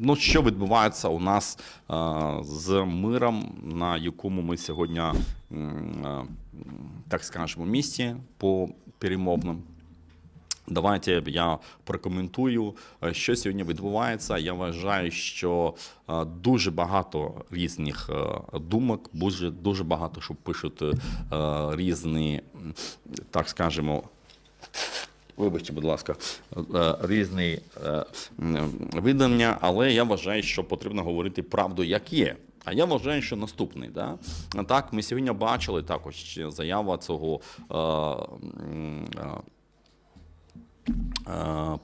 ну, що відбувається у нас е, з миром, на якому ми сьогодні, е, так скажемо, місці по перемовним. Давайте я прокоментую, е, що сьогодні відбувається. Я вважаю, що дуже багато різних думок, дуже, дуже багато, що пишуть різні, так скажемо, Вибачте, будь ласка, е, різні е, видання, але я вважаю, що потрібно говорити правду, як є. А я вважаю, що наступний. Да? Так, ми сьогодні бачили також заява цього. Е,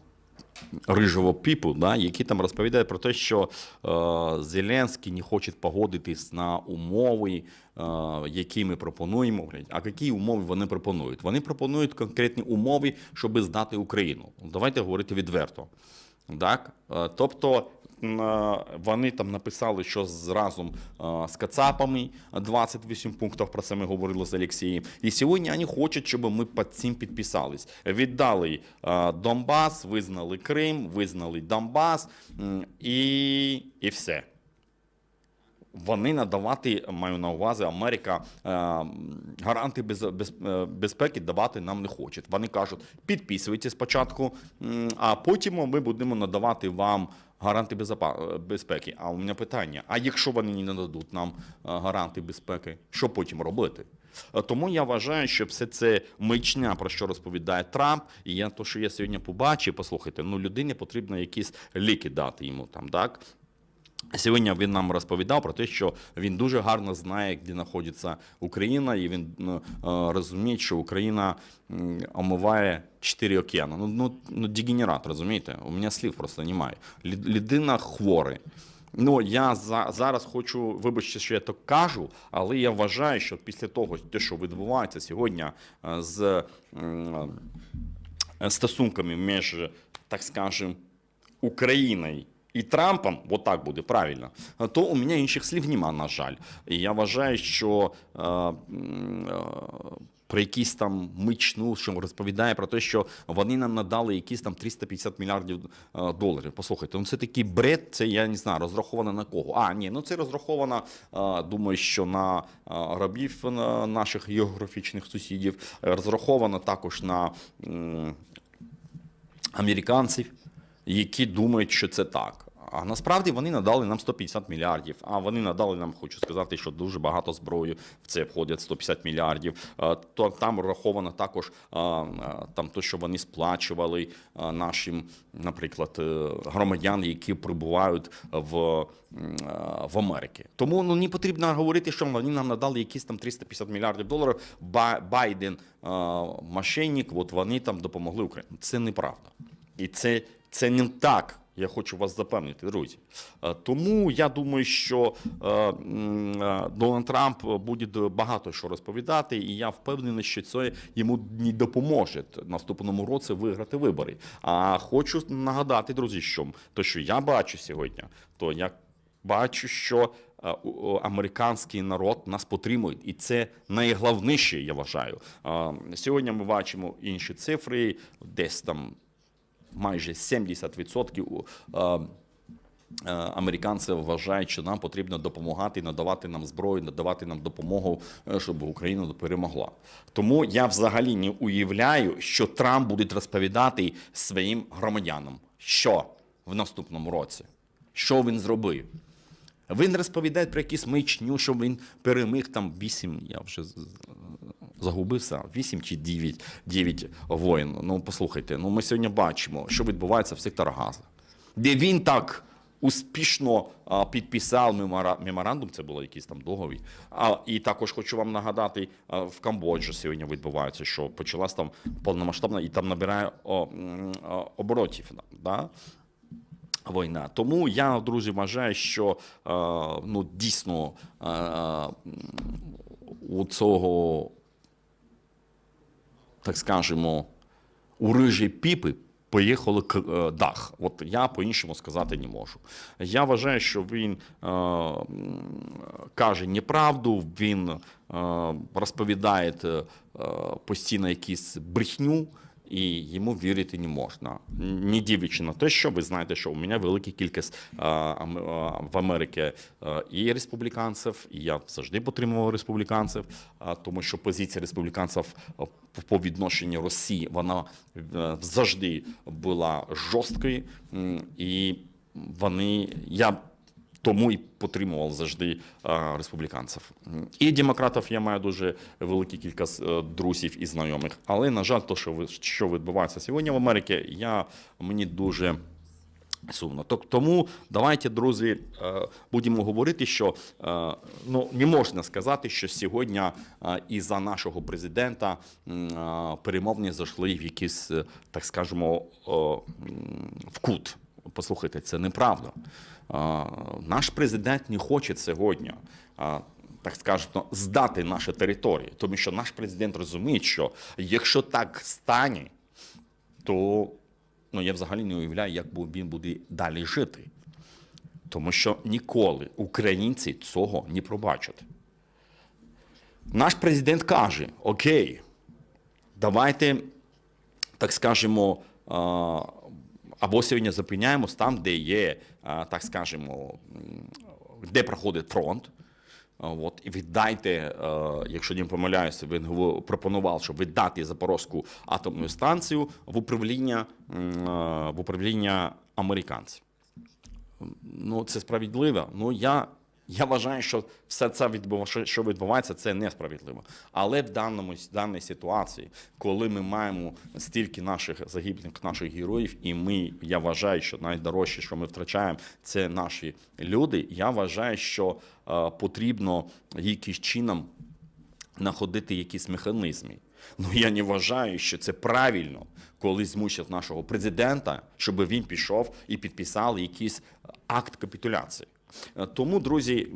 Рижого піпу, да, який там розповідає про те, що е, Зеленський не хоче погодитись на умови, е, які ми пропонуємо. А які умови вони пропонують? Вони пропонують конкретні умови, щоб здати Україну. Давайте говорити відверто. Так? Е, Тобто вони там написали, що з разом з Кацапами 28 пунктів, про це ми говорили з Олексієм. І сьогодні вони хочуть, щоб ми під цим підписались. Віддали Донбас, визнали Крим, визнали Донбас і, і все. Вони надавати, маю на увазі, Америка е, гаранти без, без, е, безпеки давати нам не хочуть. Вони кажуть, підписуйте спочатку, а потім ми будемо надавати вам гаранти безпеки. А у мене питання: а якщо вони не нададуть нам е, гаранти безпеки, що потім робити? Тому я вважаю, що все це мичня, про що розповідає Трамп. І я то, що я сьогодні побачив, послухайте, ну людині потрібно якісь ліки дати йому там, так? Сьогодні він нам розповідав про те, що він дуже гарно знає, де знаходиться Україна, і він ну, е, розуміє, що Україна омиває чотири океани. Ну, ну, ну дегенерат, розумієте? У мене слів просто немає. Людина хворий. Ну, я за, зараз хочу, вибачте, що я так кажу, але я вважаю, що після того, те, що відбувається сьогодні е, з е, стосунками між, так скажем, Україною і Трампом, от так буде правильно, то у мене інших слів нема, на жаль. І я вважаю, що е, е, про якісь там мичну, що розповідає про те, що вони нам надали якісь там 350 мільярдів е, доларів. Послухайте, ну це такий бред, це я не знаю, розраховано на кого. А, ні, ну це розраховано, е, думаю, що на е, рабів е, наших географічних сусідів, е, розраховано також на. м, американців, які думають, що це так. А насправді вони надали нам 150 мільярдів. А вони надали нам, хочу сказати, що дуже багато зброї в це входять 150 мільярдів. Е, То там враховано також е, е, там то, що вони сплачували нашим, наприклад, громадян, які прибувають в, в Америці. Тому ну не потрібно говорити, що вони нам надали якісь там 350 мільярдів доларів. Байден мошенник, от вони там допомогли Україні. Це неправда. І це, це не так. Я хочу вас запевнити, друзі. Е, Тому я думаю, що е, е, Дональд Трамп буде багато що розповідати, і я впевнений, що це йому не допоможе наступному році виграти вибори. А хочу нагадати, друзі, що то, що я бачу сьогодні, то я бачу, що американський народ нас підтримує, і це найголовніше, я вважаю. Сьогодні ми бачимо інші цифри, десь там майже 70% е, е, американців вважають, що нам потрібно допомагати, надавати нам зброю, надавати нам допомогу, е, щоб Україна перемогла. Тому я взагалі не уявляю, що Трамп буде розповідати своїм громадянам, що в наступному році, що він зробив. Він розповідає про якісь мичню, що він переміг там вісім, я вже загубився, вісім чи дев'ять, дев'ять воїн. Ну, послухайте, ну ми сьогодні бачимо, що відбувається в секторах Газа, де він так успішно а, підписав мемора- меморандум, це було якийсь там договір. А, і також хочу вам нагадати, а, в Камбоджі сьогодні відбувається, що почалась там повномасштабна і там набирає о, о, оборотів. Да? Війна. Тому я, друзі, вважаю, що е, ну, дійсно е, у цього, так скажемо, у рижі піпи поїхали к- е, дах. От я по-іншому сказати не можу. Я вважаю, що він е, каже неправду, він е, розповідає е, постійно якісь брехню. І йому вірити не можна. Не дивлячи на те, що ви знаєте, що у мене велика кількість в Америці і республіканців, і я завжди підтримував республіканців, а, тому що позиція республіканців по відношенню Росії вона е, завжди була жорсткою, і вони я тому і підтримував завжди е, республіканців. І демократів я маю дуже велику кількість е, друзів і знайомих. Але, на жаль, то, що, що відбувається сьогодні в Америці, я, мені дуже сумно. Тому давайте, друзі, е, будемо говорити, що ну, не можна сказати, що сьогодні е, із-за нашого президента е, зайшли в якийсь, так скажемо, в кут. Послухайте, це неправда. Наш президент не хоче сьогодні. Так скажемо, здати наші території, тому що наш президент розуміє, що якщо так стане, то ну, я взагалі не уявляю, як він буде далі жити. Тому що ніколи українці цього не пробачать. Наш президент каже: Окей, давайте, так скажемо, або сьогодні зупиняємось там, де є, так скажемо, де проходить фронт. От, і віддайте, е, якщо не помиляюся, він пропонував, щоб віддати Запорозьку атомну станцію в управління, в управління американців. Ну, це справедливо. Ну, я, я вважаю, що все це відбува, що- що відбувається, це несправедливо. Але в даному даній ситуації, коли ми маємо стільки наших загиблих, наших героїв, і ми, я вважаю, що найдорожче, що ми втрачаємо, це наші люди. Я вважаю, що е, потрібно якимось чином знаходити якісь механізми. Ну я не вважаю, що це правильно, коли змусять нашого президента, щоб він пішов і підписав якийсь акт капітуляції. Е, Тому, друзі,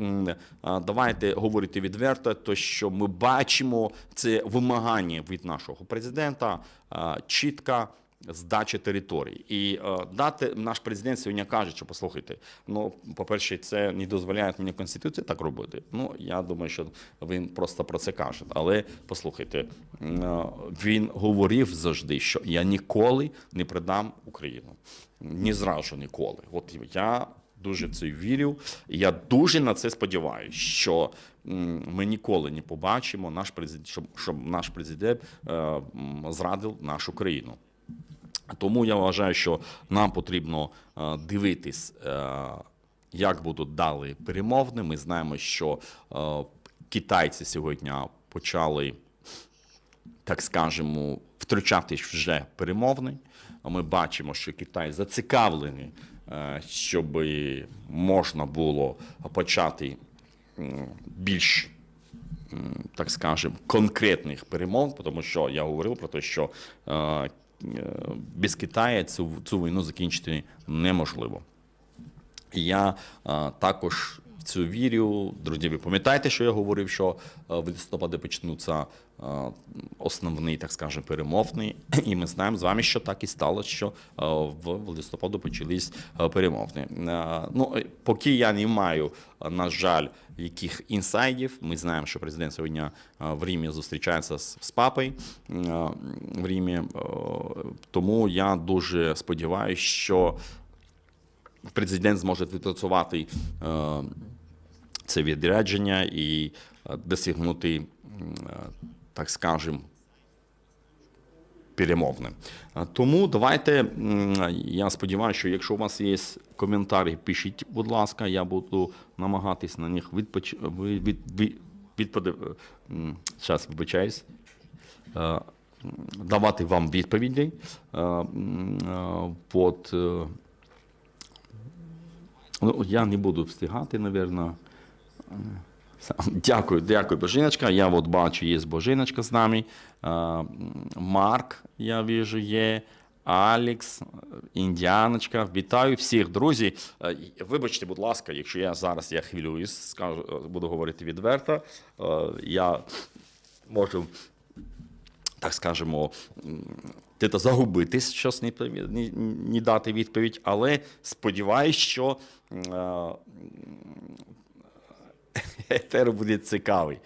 давайте говорити відверто, то що ми бачимо це вимагання від нашого президента а, чітко здачі територій. І е, дати наш президент сьогодні каже, що послухайте, ну, по-перше, це не дозволяє мені Конституція так робити. Ну, я думаю, що він просто про це каже. Але послухайте, е, він говорив завжди, що я ніколи не предам Україну. Ні зразу ніколи. От я дуже в це вірю. Я дуже на це сподіваюся, що ми ніколи не побачимо наш президент, щоб, щоб наш президент е, зрадив нашу країну. Тому я вважаю, що нам потрібно е, дивитись, е, як будуть далі перемовини. Ми знаємо, що е, китайці сьогодні почали, так скажемо, втручатись вже в перемовини. Ми бачимо, що Китай зацікавлений, щоб можна було почати більш так скажемо, конкретних перемов, тому що я говорив про те, що е, е, без Китаю цю, цю війну закінчити неможливо. Я е, також цю вірю. Друзі, ви пам'ятаєте, що я говорив, що е, в листопаді почнуться е, основні, так скажемо, перемовини. І ми знаємо з вами, що так і сталося, що е, в листопаду почались перемовини. Е, Ну, поки я не маю, на жаль, яких інсайдів. Ми знаємо, що президент сьогодні в Римі зустрічається з, папою в Римі. Е, Тому я дуже сподіваюся, що президент зможе відпрацювати це відрядження і е, досягнути, е, так скажемо, перемовни. Е, Тому давайте, я сподіваюся, що якщо у вас є коментарі, пишіть, будь ласка, я буду намагатись на них відпоч... від... від... відподи... Зараз вибачаюсь. Е, Давати вам відповіді. От, Ну, я не буду встигати, напевно. Дякую, дякую, Божиночка. Я от бачу, є Божиночка з нами. Марк, я вижу, є. Алекс, Індіаночка, вітаю всіх, друзі. Вибачте, будь ласка, якщо я зараз я хвилююсь, скажу, буду говорити відверто. Я можу так скажемо, загубитись, щось не, не, не дати відповідь, але сподіваюсь, що етер буде цікавий.